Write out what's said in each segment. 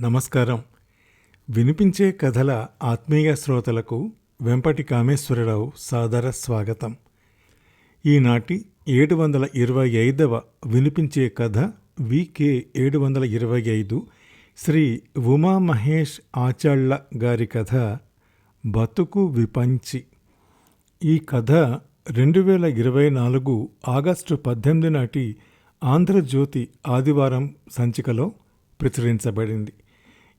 నమస్కారం. వినిపించే కథల ఆత్మీయ శ్రోతలకు వెంపటి కామేశ్వరరావు సాదర స్వాగతం. ఈనాటి ఏడు వందల ఇరవై ఐదవ వినిపించే కథ వికే ఏడు వందల ఇరవై ఐదు శ్రీ ఉమా మహేష్ ఆచాళ్ళ గారి కథ బతుకు విపంచి. ఈ కథ రెండు వేల ఇరవై నాలుగు ఆగస్టు పద్దెనిమిది నాటి ఆంధ్రజ్యోతి ఆదివారం సంచికలో ప్రచురించబడింది.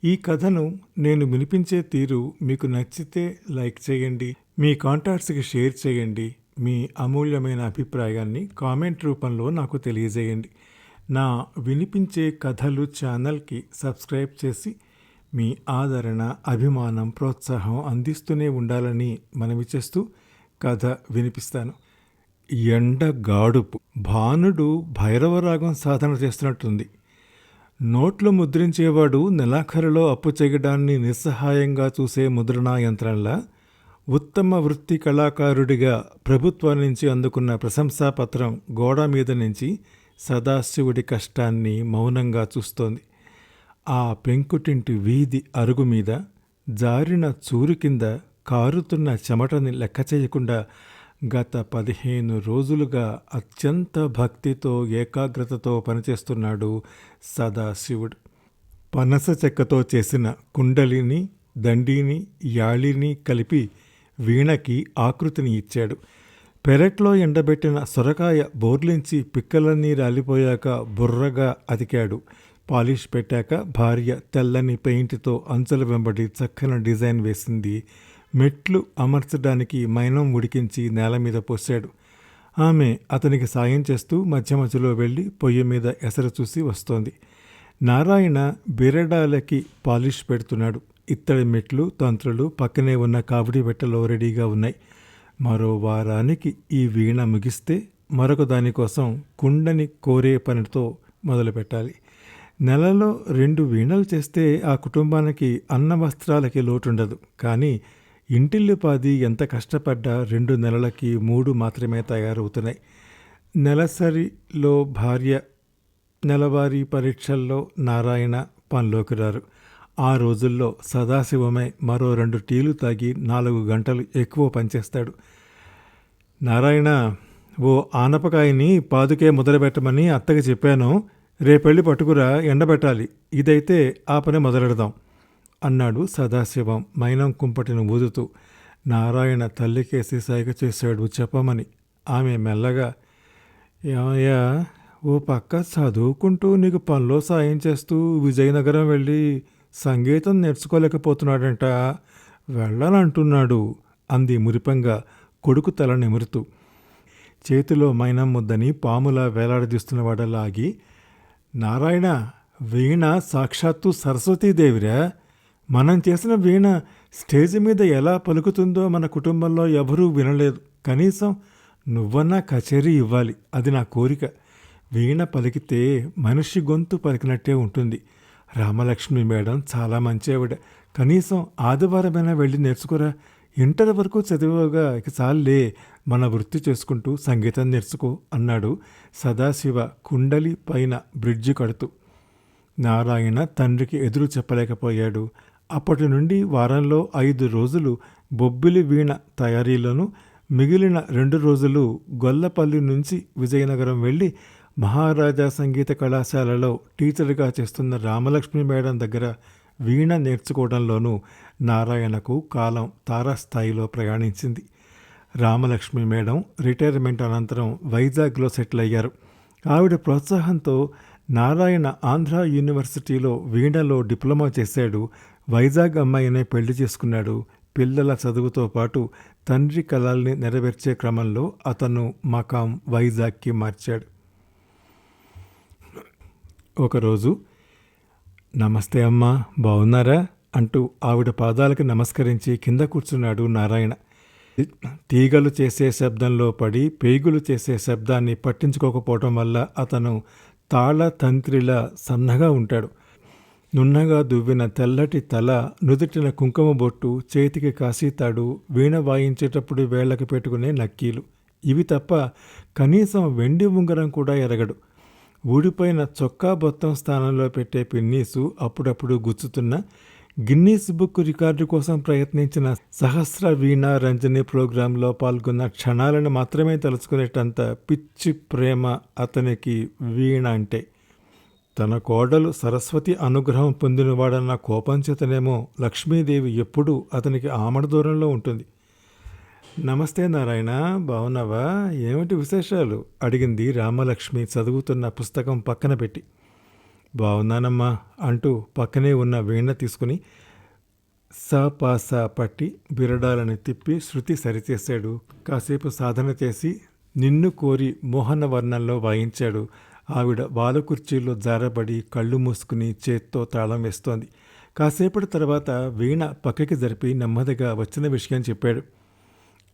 ఈ కథను నేను వినిపించే తీరు మీకు నచ్చితే లైక్ చేయండి మీ కాంటాక్ట్స్కి షేర్ చేయండి మీ అమూల్యమైన అభిప్రాయాన్ని కామెంట్ రూపంలో నాకు తెలియజేయండి. నా వినిపించే కథలు ఛానల్కి సబ్స్క్రైబ్ చేసి మీ ఆదరణ అభిమానం ప్రోత్సాహం అందిస్తూనే ఉండాలని మనవి చేస్తూ కథ వినిపిస్తాను. ఎండ గాడుపు భానుడు భైరవరాగం సాధన చేస్తున్నట్టుంది. నోట్లు ముద్రించేవాడు నెలాఖరులో అప్పు చేయడాన్ని నిస్సహాయంగా చూసే ముద్రణా యంత్రంలా ఉత్తమ వృత్తి కళాకారుడిగా ప్రభుత్వం నుంచి అందుకున్న ప్రశంసాపత్రం గోడ మీద నుంచి సదాశివుడి కష్టాన్ని మౌనంగా చూస్తోంది. ఆ పెంకుటింటి వీధి అరుగు మీద జారిన చూరు కింద కారుతున్న చెమటని లెక్క చేయకుండా గత పదిహేను రోజులుగా అత్యంత భక్తితో ఏకాగ్రతతో పనిచేస్తున్నాడు సదాశివుడు. పనస చెక్కతో చేసిన కుండలిని దండిని యాళిని కలిపి వీణకి ఆకృతిని ఇచ్చాడు. పెరట్లో ఎండబెట్టిన సొరకాయ బోర్లించి పిక్కలన్నీ రాలిపోయాక బుర్రగా అతికాడు. పాలిష్ పెట్టాక భార్య తెల్లని పెయింట్తో అంచుల వెంబడి చక్కని డిజైన్ వేసింది మెట్లు అమర్చడానికి మైనం ఉడికించి నేల మీద పోశాడు. ఆమె అతనికి సాయం చేస్తూ మధ్య మధ్యలో వెళ్ళి పొయ్యి మీద ఎసరు చూసి వస్తోంది. నారాయణ బిరడాలకి పాలిష్ పెడుతున్నాడు. ఇత్తడి మెట్లు తంత్రులు పక్కనే ఉన్న కావిడి బెట్టలో రెడీగా ఉన్నాయి. మరో వారానికి ఈ వీణ ముగిస్తే మరొక దానికోసం కుండని కోరే పనితో మొదలుపెట్టాలి. నెలలో రెండు వీణలు చేస్తే ఆ కుటుంబానికి అన్న వస్త్రాలకి లోటుండదు. కానీ ఇంటిల్లిపాది ఎంత కష్టపడ్డా రెండు నెలలకి మూడు మాత్రమే తయారవుతున్నాయి. నెలసరిలో భార్య నెలవారీ పరీక్షల్లో నారాయణ పనిలోకి రారు. ఆ రోజుల్లో సదాశివమే మరో రెండు టీలు తాగి నాలుగు గంటలు ఎక్కువ పనిచేస్తాడు. నారాయణ ఓ ఆనపకాయని పాదుకే మొదలుపెట్టమని అత్తకి చెప్పాను. రేపెళ్ళి పట్టుకురా ఎండబెట్టాలి. ఇదైతే ఆ పని మొదలెడదాం. అన్నాడు సదాశివం. మైనం కుంపటిని ఊదుతూ నారాయణ తల్లికేసి సైగ చేశాడు చెప్పమని. ఆమె మెల్లగా ఏమయ్యా ఓ పక్క చదువుకుంటూ నీకు పనిలో సాయం చేస్తూ విజయనగరం వెళ్ళి సంగీతం నేర్చుకోలేకపోతున్నాడంట వెళ్ళాలంటున్నాడు అంది మురిపంగా కొడుకు తల నిమురుతూ. చేతిలో మైనం ముద్దని పాములా వేలాడదీస్తున్నవాడలాగి నారాయణ వీణ సాక్షాత్తు సరస్వతీదేవిరా? మనం చేసిన వీణ స్టేజ్ మీద ఎలా పలుకుతుందో మన కుటుంబంలో ఎవరూ వినలేదు. కనీసం నువ్వన్నా కచేరీ ఇవ్వాలి. అది నా కోరిక. వీణ పలికితే మనిషి గొంతు పలికినట్టే ఉంటుంది. రామలక్ష్మి మేడం చాలా మంచివిడ. కనీసం ఆదివారమైనా వెళ్ళి నేర్చుకోరా. ఇంటర్ వరకు చదివగా ఇక చాలే మన వృత్తి చేసుకుంటూ సంగీతం నేర్చుకో అన్నాడు సదాశివ కుండలి పైన బ్రిడ్జి కడుతూ. నారాయణ తండ్రికి ఎదురు చెప్పలేకపోయాడు. అప్పటి నుండి వారంలో ఐదు రోజులు బొబ్బిలి వీణ తయారీలోనూ మిగిలిన రెండు రోజులు గొల్లపల్లి నుంచి విజయనగరం వెళ్ళి మహారాజా సంగీత కళాశాలలో టీచర్గా చేస్తున్న రామలక్ష్మి మేడం దగ్గర వీణ నేర్చుకోవడంలోనూ నారాయణకు కాలం తారాస్థాయిలో ప్రయాణించింది. రామలక్ష్మి మేడం రిటైర్మెంట్ అనంతరం వైజాగ్లో సెటిల్ అయ్యారు. ఆవిడ ప్రోత్సాహంతో నారాయణ ఆంధ్ర యూనివర్సిటీలో వీణలో డిప్లొమా చేశాడు. వైజాగ్ అమ్మాయినే పెళ్ళి చేసుకున్నాడు. పిల్లల చదువుతో పాటు తండ్రి కళల్ని నెరవేర్చే క్రమంలో అతను మకాం వైజాగ్కి మార్చాడు. ఒకరోజు నమస్తే అమ్మా బాగున్నారా అంటూ ఆవిడ పాదాలకు నమస్కరించి కింద కూర్చున్నాడు నారాయణ. తీగలు చేసే శబ్దంలో పడి పేగులు చేసే శబ్దాన్ని పట్టించుకోకపోవటం వల్ల అతను తాళ తంత్రిలా సన్నగా ఉంటాడు. నున్నగా దువ్విన తెల్లటి తల నుదుటిన కుంకుమ బొట్టు చేతికి కాసీతాడు వీణ వాయించేటప్పుడు వేళ్ళకు పెట్టుకునే నక్కీలు. ఇవి తప్ప కనీసం వెండి ఉంగరం కూడా ఎరగడు. ఊడిపోయిన చొక్కా బొత్తం స్థానంలో పెట్టే పిన్నీసు అప్పుడప్పుడు గుచ్చుతున్న గిన్నీస్ బుక్ రికార్డు కోసం ప్రయత్నించిన సహస్ర వీణ రంజని ప్రోగ్రాంలో పాల్గొన్న క్షణాలను మాత్రమే తలుచుకునేటంత పిచ్చి ప్రేమ అతనికి వీణ అంటే. తన కోడలు సరస్వతి అనుగ్రహం పొందినవాడన్న కోపం చేతనేమో లక్ష్మీదేవి ఎప్పుడూ అతనికి ఆమడ దూరంలో ఉంటుంది. నమస్తే నారాయణ బాగున్నావా ఏమిటి విశేషాలు? అడిగింది రామలక్ష్మి చదువుతున్న పుస్తకం పక్కన పెట్టి. బావున్నానమ్మా అంటూ పక్కనే ఉన్న వీణ తీసుకుని సపాస పట్టి బిరడాలని తిప్పి శృతి సరిచేశాడు. కాసేపు సాధన చేసి నిన్ను కోరి మోహన వర్ణంలో వాయించాడు ఆవిడ బాల కుర్చీలో జారబడి కళ్ళు మూసుకుని చేత్తో తాళం వేస్తోంది. కాసేపటి తర్వాత వీణ పక్కకి జరిపి నెమ్మదిగా వచ్చిన విషయం చెప్పాడు.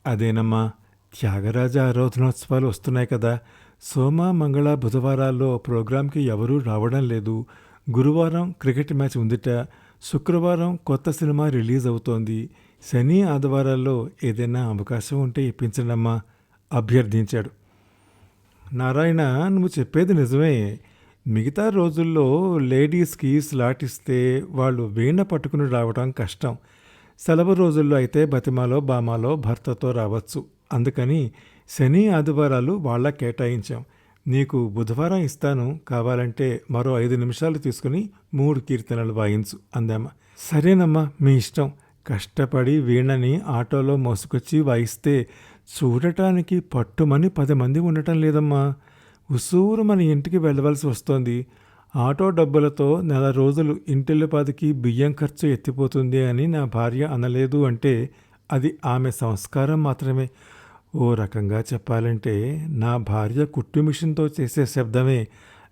అదేనమ్మా త్యాగరాజ ఆరాధనోత్సవాలు వస్తున్నాయి కదా. సోమ మంగళ బుధవారాల్లో ప్రోగ్రాంకి ఎవరూ రావడం లేదు. గురువారం క్రికెట్ మ్యాచ్ ఉందిట. శుక్రవారం కొత్త సినిమా రిలీజ్ అవుతోంది. శని ఆదివారాల్లో ఏదైనా అవకాశం ఉంటే ఇప్పించండమ్మా అభ్యర్థించాడు. నారాయణ నువ్వు చెప్పేది నిజమే. మిగతా రోజుల్లో లేడీస్కి స్లాట్ ఇస్తే వాళ్ళు వీణ పట్టుకుని రావడం కష్టం. సెలవు రోజుల్లో అయితే బతిమాలో బామాలో భర్తతో రావచ్చు. అందుకని శని ఆదివారాలు వాళ్ళ కేటాయించాం. నీకు బుధవారం ఇస్తాను. కావాలంటే మరో ఐదు నిమిషాలు తీసుకుని మూడు కీర్తనలు వాయించు అందామా. సరేనమ్మా మీ ఇష్టం. కష్టపడి వీణని ఆటోలో మోసుకొచ్చి వాయిస్తే చూడటానికి పట్టుమని పది మంది ఉండటం లేదమ్మా. ఉసూరు మన ఇంటికి వెళ్ళవలసి వస్తోంది. ఆటో డబ్బులతో నెల రోజులు ఇంటిల్లిపాదికి బియ్యం ఖర్చు ఎత్తిపోతుంది అని నా భార్య అనలేదు అంటే అది ఆమె సంస్కారం మాత్రమే. ఓ రకంగా చెప్పాలంటే నా భార్య కుట్టు మిషన్తో చేసే శబ్దమే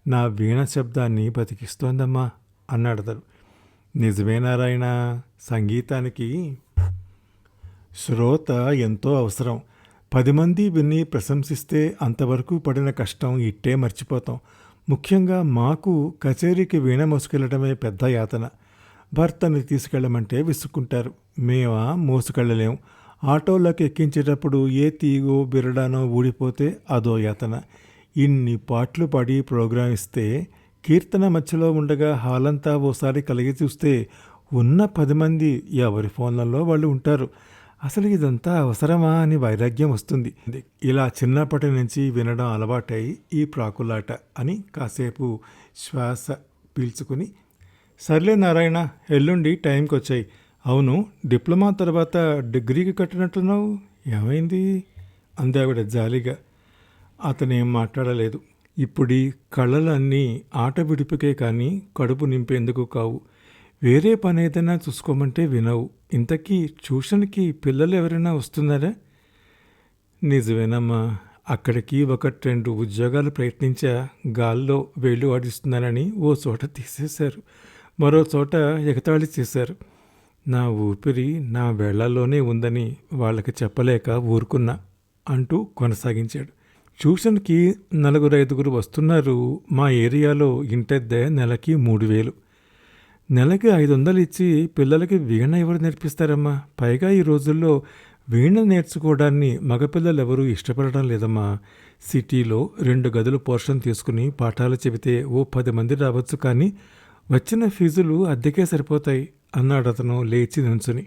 నా వీణ శబ్దాన్ని బతికిస్తోందమ్మా అన్నాడు అతడు. నిజమే నారాయణ సంగీతానికి శ్రోత ఎంతో అవసరం. పది మంది విని ప్రశంసిస్తే అంతవరకు పడిన కష్టం ఇట్టే మర్చిపోతాం. ముఖ్యంగా మాకు కచేరీకి వీణ మోసుకెళ్ళడమే పెద్ద యాతన. భర్తని తీసుకెళ్ళమంటే విసుక్కుంటారు. మేమా మోసుకెళ్ళలేం. ఆటోలోకి ఎక్కించేటప్పుడు ఏ తీగో బిరడానో ఊడిపోతే అదో యాతన. ఇన్ని పాటలు పాడి ప్రోగ్రాం ఇస్తే కీర్తన మధ్యలో ఉండగా హాలంతా ఓసారి కలిగి చూస్తే ఉన్న పది మంది ఎవరి ఫోన్లలో వాళ్ళు ఉంటారు. అసలు ఇదంతా అవసరమా అని వైరాగ్యం వస్తుంది. ఇలా చిన్నప్పటి నుంచి వినడం అలవాటై ఈ ప్రాకులాట అని కాసేపు శ్వాస పీల్చుకుని సర్లే నారాయణ ఎల్లుండి టైంకి వచ్చాయి అవును డిప్లొమా తర్వాత డిగ్రీకి కట్టినట్టున్నావు? ఏమైంది? అంది ఆవిడ జాలిగా. అతనేం మాట్లాడలేదు. ఇప్పుడీ కళలన్నీ ఆట విడిపికే కానీ కడుపు నింపేందుకు కావు. వేరే పని ఏదైనా చూసుకోమంటే వినవు. ఇంతకీ ట్యూషన్కి పిల్లలు ఎవరైనా వస్తున్నారా? నిజమేనమ్మా. అక్కడికి ఒకటి రెండు ఉద్యోగాలు ప్రయత్నించా. గాల్లో వేళ్ళు ఆడిస్తున్నానని ఓ చోట తీసేశారు. మరో చోట ఎగతాళి చేశారు. నా ఊపిరి నా వేళ్ళలోనే ఉందని వాళ్ళకి చెప్పలేక ఊరుకున్నా అంటూ కొనసాగించాడు. ట్యూషన్కి నలుగురు ఐదుగురు వస్తున్నారు. మా ఏరియాలో ఇంటెద్దే నెలకి మూడు వేలు. నెలకి ఐదు వందలు ఇచ్చి పిల్లలకి వీణ ఎవరు నేర్పిస్తారమ్మా? పైగా ఈ రోజుల్లో వీణ నేర్చుకోవడాన్ని మగపిల్లలు ఎవరూ ఇష్టపడడం లేదమ్మా. సిటీలో రెండు గదులు పోర్షన్ తీసుకుని పాఠాలు చెబితే ఓ పది మంది రావచ్చు కానీ వచ్చిన ఫీజులు అద్దెకే సరిపోతాయి అన్నాడు అతను లేచి నుంచుని.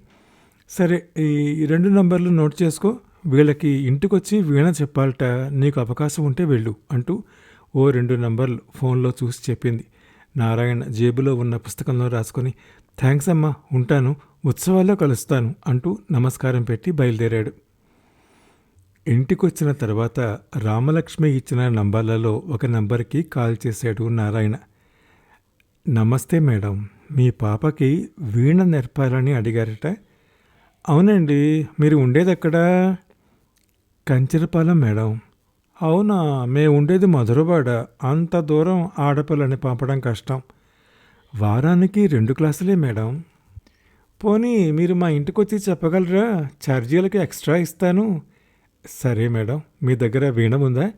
సరే ఈ రెండు నంబర్లు నోట్ చేసుకో. వీళ్ళకి ఇంటికొచ్చి వీణ చెప్పాలట నీకు అవకాశం ఉంటే వెళ్ళు అంటూ ఓ రెండు నంబర్లు ఫోన్లో చూసి చెప్పింది. నారాయణ జేబులో ఉన్న పుస్తకంలో రాసుకొని థ్యాంక్స్ అమ్మా ఉంటాను ఉత్సవాల్లో కలుస్తాను అంటూ నమస్కారం పెట్టి బయలుదేరాడు. ఇంటికొచ్చిన తర్వాత రామలక్ష్మి ఇచ్చిన నంబర్లలో ఒక నంబర్కి కాల్ చేశాడు నారాయణ. నమస్తే మేడం మీ పాపకి వీణ నేర్పాలని అడిగారట. అవునండి మీరు ఉండేది అక్కడ కంచరపాలెం మేడం అవునా మేము ఉండేది మధురవాడ. అంత దూరం ఆడపిల్లని పంపడం కష్టం. వారానికి రెండు క్లాసులే మేడం. పోనీ మీరు మా ఇంటికి వచ్చి చెప్పగలరా? ఛార్జీలకి ఎక్స్ట్రా ఇస్తాను. సరే మేడం. మీ దగ్గర వీణ ఉందా?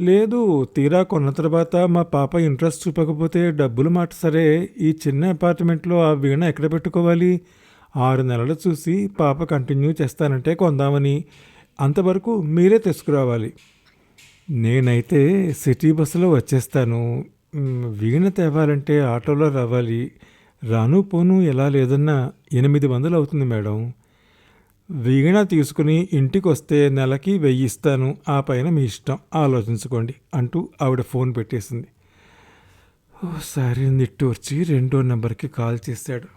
లేదు తీరా కొన్న తర్వాత మా పాప ఇంట్రెస్ట్ చూపకపోతే డబ్బులు మాట సరే. ఈ చిన్న అపార్ట్మెంట్లో ఆ వీణ ఎక్కడ పెట్టుకోవాలి? ఆరు నెలలు చూసి పాప కంటిన్యూ చేస్తానంటే కొందామని. అంతవరకు మీరే తీసుకురావాలి. నేనైతే సిటీ బస్సులో వచ్చేస్తాను. మ్, వీణ తేవాలంటే ఆటోలో రావాలి. రాను పోను ఎలా లేదన్నా ఎనిమిది వందలు అవుతుంది మేడం. వీణ తీసుకుని ఇంటికి వస్తే నెలకి వెయ్యి ఇస్తాను. ఆ పైన మీ ఇష్టం. ఆలోచించుకోండి అంటూ ఆవిడ ఫోన్ పెట్టేసింది. ఓసారి నిట్టూర్చి రెండో నెంబర్కి కాల్ చేశాడు.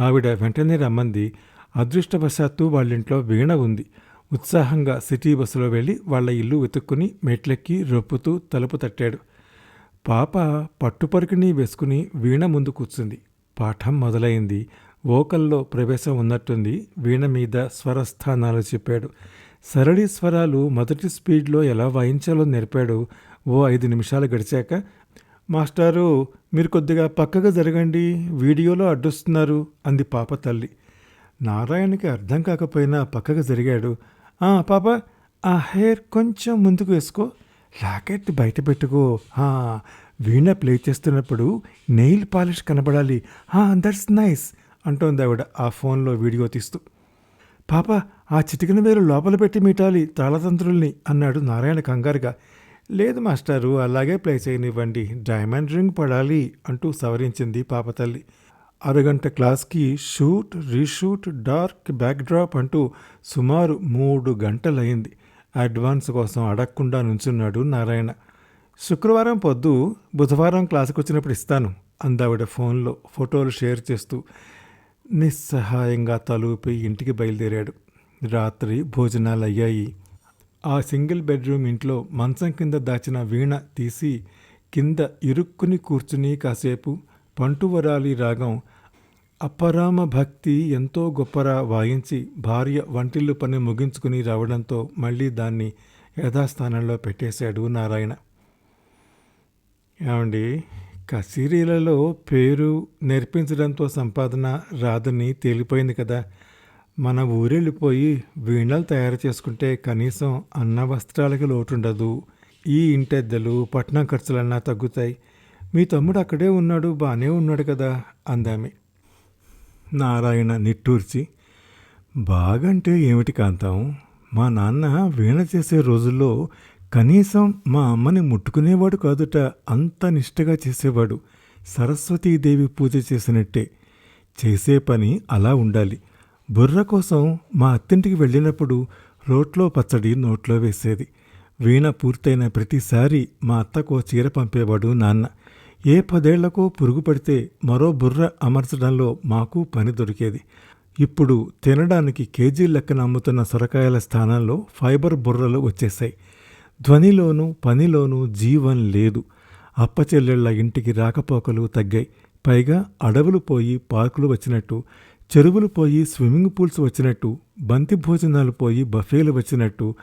ఆవిడ వెంటనే రమ్మంది. అదృష్టవశాత్తు వాళ్ళింట్లో వీణ ఉంది. ఉత్సాహంగా సిటీ బస్సులో వెళ్ళి వాళ్ళ ఇల్లు వెతుక్కుని మెట్లెక్కి రొప్పుతూ తలుపు తట్టాడు. పాప పట్టుపరుకుని వేసుకుని వీణ ముందు కూర్చుంది. పాఠం మొదలైంది. ఓకల్లో ప్రవేశం ఉన్నట్టుంది. వీణ మీద స్వరస్థానాలు చెప్పాడు. సరళి స్వరాలు మొదటి స్పీడ్లో ఎలా వాయించాలో నేర్పాడు. ఓ ఐదు నిమిషాలు గడిచాక మాస్టారు మీరు కొద్దిగా పక్కగా జరగండి. వీడియోలో అడ్డొస్తున్నారు అంది పాప తల్లి. నారాయణకి అర్థం కాకపోయినా పక్కగా జరిగాడు. పాప ఆ హెయిర్ కొంచెం ముందుకు వేసుకో. లాకెట్ బయట పెట్టుకో. వీణ ప్లే చేస్తున్నప్పుడు నెయిల్ పాలిష్ కనబడాలి. దట్స్ నైస్ అంటోంది ఆవిడ ఆ ఫోన్లో వీడియో తీస్తూ. పాప ఆ చిటికిన వేలు లోపల పెట్టి మీటాలి తాళతంత్రుల్ని అన్నాడు నారాయణ కంగారుగా. లేదు మాస్టారు అలాగే ప్లే చేయనివ్వండి. డైమండ్ రింగ్ పడాలి అంటూ సవరించింది పాప తల్లి. అరగంట క్లాస్కి షూట్ రీషూట్ డార్క్ బ్యాక్డ్రాప్ అంటూ సుమారు మూడు గంటలయ్యింది. అడ్వాన్స్ కోసం అడగకుండా నుంచున్నాడు నారాయణ. శుక్రవారం పొద్దు బుధవారం క్లాసుకు వచ్చినప్పుడు ఇస్తాను అందావిడ ఫోన్లో ఫోటోలు షేర్ చేస్తూ నిస్సహాయంగా తలూపి ఇంటికి బయలుదేరాడు. రాత్రి భోజనాలు అయ్యాయి ఆ సింగిల్ బెడ్రూమ్ ఇంట్లో మంచం కింద దాచిన వీణ తీసి కింద ఇరుక్కుని కూర్చుని కాసేపు పంటువరాలి రాగం అపరామ భక్తి ఎంతో గొప్పరా వాయించి భార్య వంటిల్లు పని ముగించుకుని రావడంతో మళ్ళీ దాన్ని యథాస్థానంలో పెట్టేశాడు నారాయణ. ఏమండి? కచేరీలలో పేరు నేర్పించడంతో సంపాదన రాదని తేలిపోయింది కదా. మన ఊరెళ్ళిపోయి వీణలు తయారు చేసుకుంటే కనీసం అన్న వస్త్రాలకి లోటుండదు. ఈ ఇంటెద్దలు పట్నం ఖర్చులన్నా తగ్గుతాయి. మీ తమ్ముడు అక్కడే ఉన్నాడు బాగానే ఉన్నాడు కదా అందామె. నారాయణ నిట్టూర్చి బాగంటే ఏమిటి కాంతం మా నాన్న వీణ చేసే రోజుల్లో కనీసం మా అమ్మని ముట్టుకునేవాడు కాదుట అంత నిష్టగా చేసేవాడు. సరస్వతీదేవి పూజ చేసినట్టే. చేసే పని అలా ఉండాలి. బుర్ర కోసం మా అత్తింటికి వెళ్ళినప్పుడు రోట్లో పచ్చడి నోట్లో వేసేది. వీణ పూర్తయిన ప్రతిసారి మా అత్తకు చీర పంపేవాడు నాన్న. ఏ పదేళ్ళకో పురుగు పడితే మరో బుర్ర అమర్చడంలో మాకు పని దొరికేది. ఇప్పుడు తినడానికి కేజీ లెక్కన అమ్ముతున్న సొరకాయల స్థానంలో ఫైబర్ బుర్రలు వచ్చేశాయి. ధ్వనిలోనూ పనిలోనూ జీవం లేదు. అప్పచెల్లెళ్ళ ఇంటికి రాకపోకలు తగ్గాయి. పైగా అడవులు పోయి పార్కులు వచ్చినట్టు చెరువులు పోయి స్విమ్మింగ్ పూల్స్ వచ్చినట్టు బంతి భోజనాలు పోయి బఫేలు వచ్చినట్టు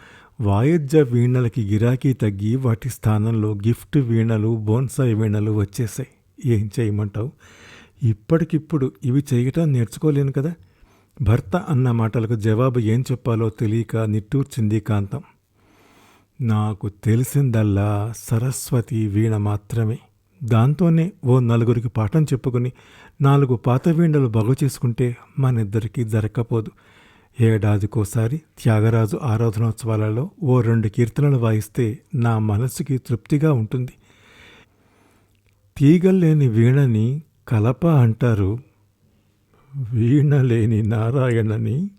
వాయిద్య వీణలకి గిరాకీ తగ్గి వాటి స్థానంలో గిఫ్ట్ వీణలు బోన్సాయి వీణలు వచ్చేసాయి ఏం చేయమంటావు? ఇప్పటికిప్పుడు ఇవి చేయటం నేర్చుకోలేను కదా? భర్త అన్న మాటలకు జవాబు ఏం చెప్పాలో తెలియక నిట్టూర్చింది కాంతం. నాకు తెలిసిందల్లా సరస్వతి వీణ మాత్రమే. దాంతోనే ఓ నలుగురికి పాఠం చెప్పుకుని నాలుగు పాత వీణలు బాగు చేసుకుంటే మనిద్దరికీ జరగకపోదు. ఏడాదికోసారి త్యాగరాజు ఆరాధనోత్సవాలలో ఓ రెండు కీర్తనలు వాయిస్తే నా మనసుకి తృప్తిగా ఉంటుంది. తీగల్లేని వీణని కలప అంటారు. వీణ లేని నారాయణని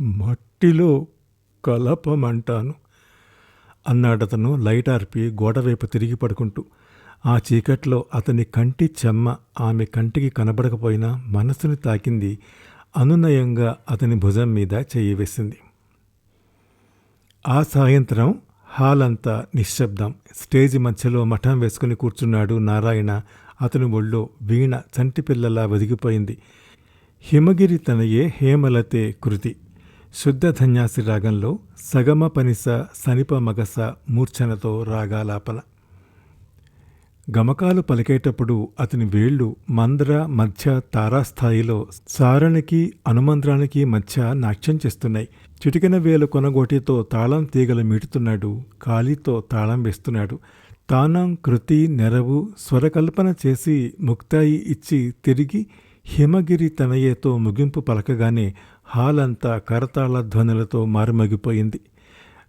మట్టిలో కలపమంటాను అన్నాడతను లైట్ ఆర్పి గోడవైపు తిరిగి పడుకుంటూ. ఆ చీకట్లో అతని కంటి చెమ్మ ఆమె కంటికి కనబడకపోయినా మనసుని తాకింది. అనునయంగా అతని భుజం మీద చెయ్యి వేసింది. ఆ సాయంత్రం హాల్ అంతా నిశ్శబ్దం. స్టేజి మధ్యలో మఠం వేసుకుని కూర్చున్నాడు నారాయణ. అతని ఒళ్ళో వీణ చంటిపిల్లలా ఒదిగిపోయింది హిమగిరి తనయే హేమలతే కృతి. శుద్ధ ధన్యాసి రాగంలో సగమ పనిస సనిప మగస మూర్ఛనతో రాగాలాపన. గమకాలు పలికేటప్పుడు అతని వేళ్ళు మంద్ర మధ్య తారాస్థాయిలో సారణికి అనుమంద్రానికి మధ్య నాట్యం చేస్తున్నాయి. చిటికిన వేలు కొనగోటితో తాళం తీగలు మీటుతున్నాడు. కాలితో తాళం వేస్తున్నాడు. తానం కృతి నెరవు స్వరకల్పన చేసి ముక్తాయి ఇచ్చి తిరిగి హిమగిరి తనయ్యతో ముగింపు పలకగానే హాలంతా కరతాళ ధ్వనులతో మారుమగిపోయింది.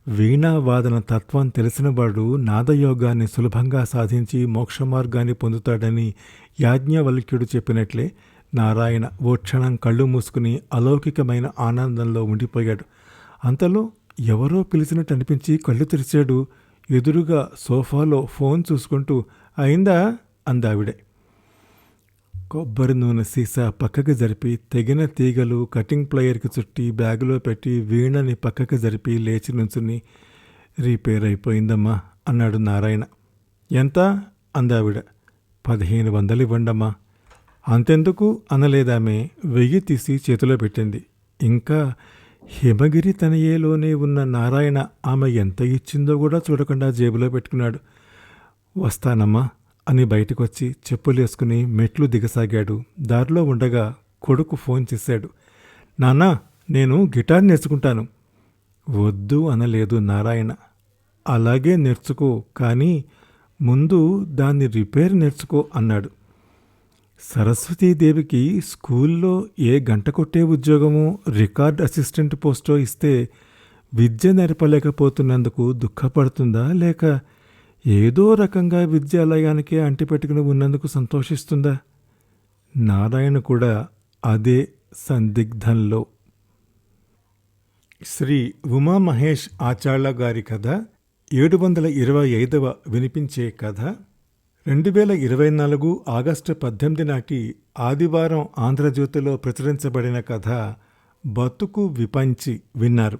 వీణావాదన తత్వం తెలిసినవాడు నాదయోగాన్ని సులభంగా సాధించి మోక్షమార్గాన్ని పొందుతాడని యాజ్ఞవల్క్యుడు చెప్పినట్లే నారాయణ ఓ క్షణం కళ్ళు మూసుకుని అలౌకికమైన ఆనందంలో ఉండిపోయాడు. అంతలో ఎవరో పిలిచినట్టు అనిపించి కళ్ళు తెరిచాడు. ఎదురుగా సోఫాలో ఫోన్ చూసుకుంటూ అయిందా? అందావిడే. కొబ్బరి నూనె సీసా పక్కకి జరిపి తెగిన తీగలు కటింగ్ ప్లేయర్కి చుట్టి బ్యాగులో పెట్టి వీణని పక్కకి జరిపి లేచి నుంచుని రిపేర్ అయిపోయిందమ్మా అన్నాడు నారాయణ. ఎంత? అందావిడ. పదిహేను వందలు ఇవ్వండమ్మా. అంతెందుకు? అనలేదామె వెయ్యి తీసి చేతిలో పెట్టింది. ఇంకా హిమగిరి తనయేలోనే ఉన్న నారాయణ ఆమె ఎంత ఇచ్చిందో కూడా చూడకుండా జేబులో పెట్టుకున్నాడు. వస్తానమ్మా. అని బయటకొచ్చి చెప్పులేసుకుని మెట్లు దిగసాగాడు. దారిలో ఉండగా కొడుకు ఫోన్ చేశాడు. నాన్నా నేను గిటార్ నేర్చుకుంటాను. వద్దు అనలేదు నారాయణ. అలాగే నేర్చుకో కానీ ముందు దాన్ని రిపేర్ నేర్చుకో అన్నాడు. సరస్వతీదేవికి స్కూల్లో ఏ గంట కొట్టే ఉద్యోగమో రికార్డ్ అసిస్టెంట్ పోస్టో ఇస్తే విద్య నేర్పలేకపోతున్నందుకు దుఃఖపడుతుందా లేక ఏదో రకంగా విద్యాలయానికే అంటిపెట్టుకుని ఉన్నందుకు సంతోషిస్తుందా? నారాయణ కూడా అదే సందిగ్ధంలో. శ్రీ ఉమామహేష్ ఆచార్య గారి కథ ఏడు వందల ఇరవై ఐదవ వినిపించే కథ. రెండు వేల ఇరవై నాలుగు ఆగస్టు పద్దెనిమిది నాటి ఆదివారం ఆంధ్రజ్యోతిలో ప్రచురించబడిన కథ బతుకు విపంచి విన్నారు.